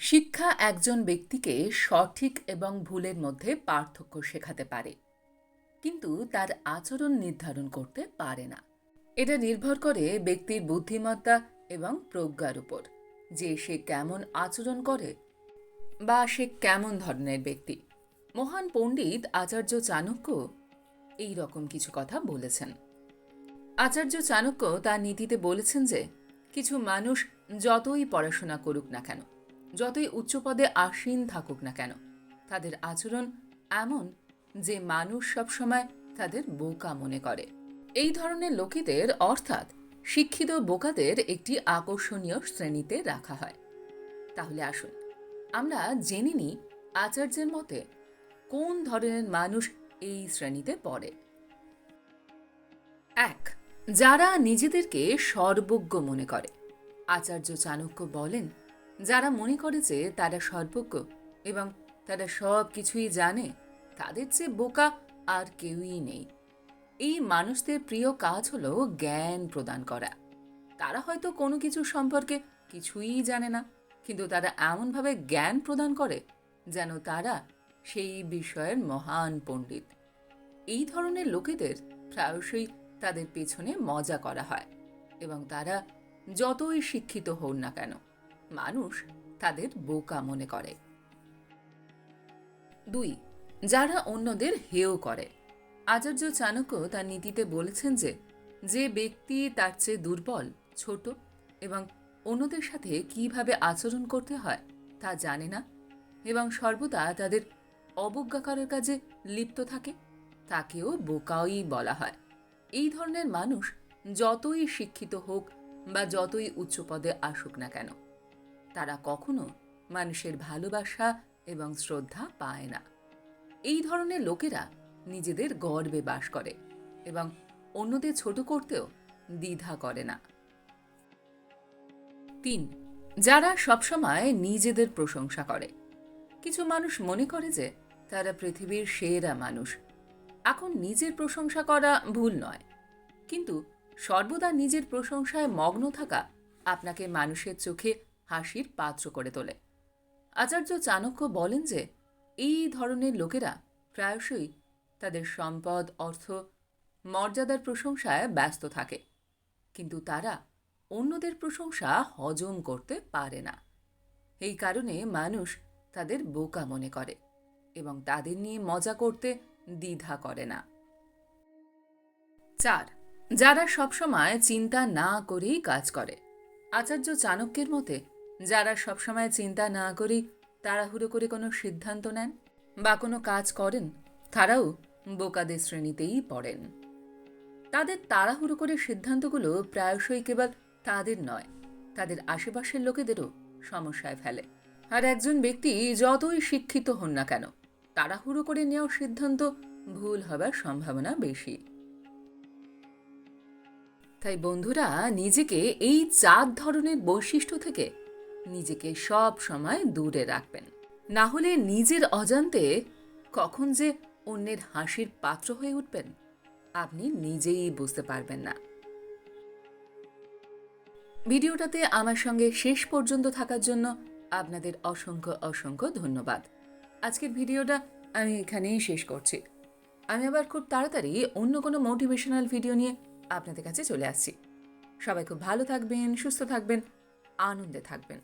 শিক্ষা একজন ব্যক্তিকে সঠিক এবং ভুলের মধ্যে পার্থক্য শেখাতে পারে। কিন্তু তার আচরণ নির্ধারণ করতে পারে না। এটা নির্ভর করে ব্যক্তির বুদ্ধিমত্তা এবং প্রজ্ঞার উপর, যে সে কেমন আচরণ করে বা সে কেমন ধরনের ব্যক্তি। মহান পণ্ডিত আচার্য চাণক্য এই রকম কিছু কথা বলেছেন। আচার্য চাণক্য তার নীতিতে বলেছেন যে, কিছু মানুষ যতই পড়াশোনা করুক না কেন যতই উচ্চ পদে আসীন থাকুক না কেন, তাদের আচরণ এমন যে মানুষ সবসময় তাদের বোকা মনে করে। এই ধরনের লোকেদের, অর্থাৎ শিক্ষিত বোকাদের একটি আকর্ষণীয় শ্রেণীতে রাখা হয়। তাহলে আসুন, আমরা জেনে নিই আচার্যের মতে কোন ধরনের মানুষ এই শ্রেণীতে পড়ে। এক, যারা নিজেদেরকে সর্বজ্ঞ মনে করে। আচার্য চাণক্য বলেন যারা মনে করে যে তারা সর্বজ্ঞ এবং তারা সব কিছুই জানে, তাদের চেয়ে বোকা আর কেউই নেই। এই মানুষদের প্রিয় কাজ হলো জ্ঞান প্রদান করা। তারা হয়তো কোনো কিছু সম্পর্কে কিছুই জানে না, কিন্তু তারা এমনভাবে জ্ঞান প্রদান করে যেন তারা সেই বিষয়ের মহান পণ্ডিত। এই ধরনের লোকেদের প্রায়শই তাদের পেছনে মজা করা হয় এবং তারা যতই শিক্ষিত হন না কেন মানুষ তাদের বোকা মনে করে। দুই, যারা অন্যদের হেয় করে। আচার্য চাণক্য তার নীতিতে বলেছেন যে যে ব্যক্তি তার চেয়ে দুর্বল, ছোট এবং অন্যদের সাথে কীভাবে আচরণ করতে হয় তা জানে না এবং সর্বদা তাদের অবজ্ঞা করার কাজে লিপ্ত থাকে, তাকেও বোকাই বলা হয়। এই ধরনের মানুষ যতই শিক্ষিত হোক বা যতই উচ্চ পদে আসুক না কেন তারা কখনো মানুষের ভালোবাসা এবং শ্রদ্ধা পায় না। এই ধরনের লোকেরা নিজেদের গর্বে বাস করে এবং অন্যদের ছোট করতেও দ্বিধা করে না। তিন, যারা সবসময় নিজেদের প্রশংসা করে। কিছু মানুষ মনে করে যে তারা পৃথিবীর সেরা মানুষ। এখন নিজের প্রশংসা করা ভুল নয়। কিন্তু সর্বদা নিজের প্রশংসায় মগ্ন থাকা আপনাকে মানুষের চোখে হাসির পাত্র করে তোলে। আচার্য চাণক্য বলেন যে, এই ধরনের লোকেরা প্রায়শই তাদের সম্পদ, অর্থ, মর্যাদার প্রশংসায় ব্যস্ত থাকে। কিন্তু তারা অন্যদের প্রশংসা হজম করতে পারে না। এই কারণে মানুষ তাদের বোকা মনে করে এবং তাদের নিয়ে মজা করতে দ্বিধা করে না। চার, যারা সবসময় চিন্তা না করেই কাজ করে। আচার্য চাণক্যের মতে যারা সবসময় চিন্তা না করেই তাড়াহুড়ো করে কোনো সিদ্ধান্ত নেন বা কোনো কাজ করেন, তারাও বোকাদের শ্রেণীতেই পড়েন। তাদের তাড়াহুড়ো করে সিদ্ধান্তগুলো প্রায়শই কেবল তাদের নয়, তাদের আশেপাশের লোকেদেরও সমস্যায় ফেলে। আর একজন ব্যক্তি যতই শিক্ষিত হন না কেন, তাড়াহুড়ো করে নেওয়া সিদ্ধান্ত ভুল হবার সম্ভাবনা বেশি। তাই বন্ধুরা, নিজেকে এই চার ধরনের বৈশিষ্ট্য থেকে নিজেকে সব সময় দূরে রাখবেন। না হলে নিজের অজান্তে কখন যে অন্যের হাসির পাত্র হয়ে উঠবেন, আপনি নিজেই বুঝতে পারবেন না। ভিডিওটাতে আমার সঙ্গে শেষ পর্যন্ত থাকার জন্য আপনাদের অসংখ্য অসংখ্য ধন্যবাদ। আজকের ভিডিওটা আমি এখানেই শেষ করছি। আমি আবার খুব তাড়াতাড়ি অন্য কোনো মোটিভেশনাল ভিডিও নিয়ে আপনাদের কাছে চলে আসছি। সবাই খুব ভালো থাকবেন, সুস্থ থাকবেন, আনন্দে থাকবেন।